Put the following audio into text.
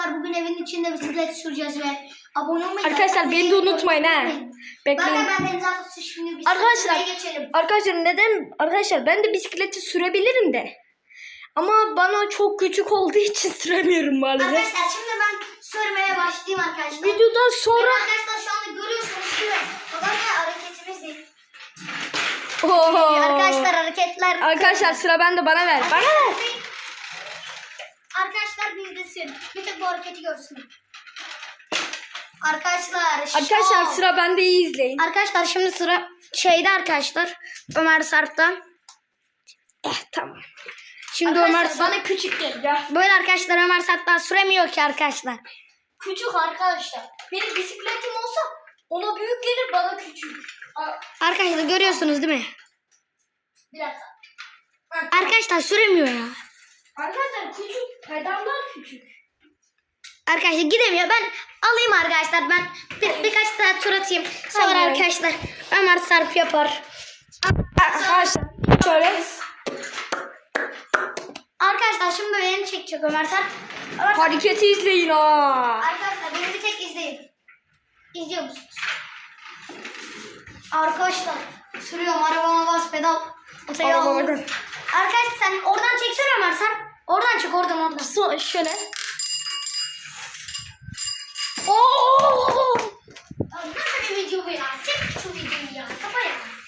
Arkadaşlar bugün evin içinde bisiklet süreceğiz ve abone olmayı Arkadaşlar beni de unutmayın ha. Bekleyin. ben Deniz Atası şimdi bisiklet Arkadaşlar- geçelim. Arkadaşlar neden? Arkadaşlar ben de bisikleti sürebilirim de. Ama bana çok küçük olduğu için süremiyorum maalesef. Arkadaşlar şimdi ben sürmeye başlayayım arkadaşlar. Videodan sonra Sonra... Arkadaşlar şu anda görüyorsunuz da ne hareketimiz değil. Oo. Arkadaşlar hareketler. Arkadaşlar sıra bende bana ver. Bana ver. Arkadaşlar sür. Bir tek bu hareketi görsün. Arkadaşlar. Arkadaşlar şov. sıra bende iyi izleyin. Arkadaşlar şimdi sıra şeyde arkadaşlar. Ömer Sarp'ta. Eh, tamam. Şimdi Ömer Arkadaşlar Sarp. bana küçük gel ya. Böyle arkadaşlar Ömer Sarp daha süremiyor ki arkadaşlar. Küçük arkadaşlar. Benim bisikletim olsa ona büyük gelir bana küçük. Arkadaşlar görüyorsunuz değil mi? Bir dakika. Arkadaşlar süremiyor ya. Arkadaşlar küçük. Pedallar küçük. Arkadaşlar gidemiyor. Ben alayım arkadaşlar. Ben bir, birkaç daha tur atayım. Sonra Tamam. arkadaşlar Ömer Sarp yapar. Arkadaşlar şöyle. Arkadaşlar şimdi beni çekecek Ömer Sarp. Ömer Sarp. Hareketi izleyin ha. Arkadaşlar beni bir tek izleyin. İzliyor musunuz? Arkadaşlar sürüyorum arabama bas pedal. Arabama aldım. Arkadaşlar sen Sarp. Oradan çık oradan oradan. So, şöyle. Oo! Nasıl bir video bu ya? Çek şu videoyu.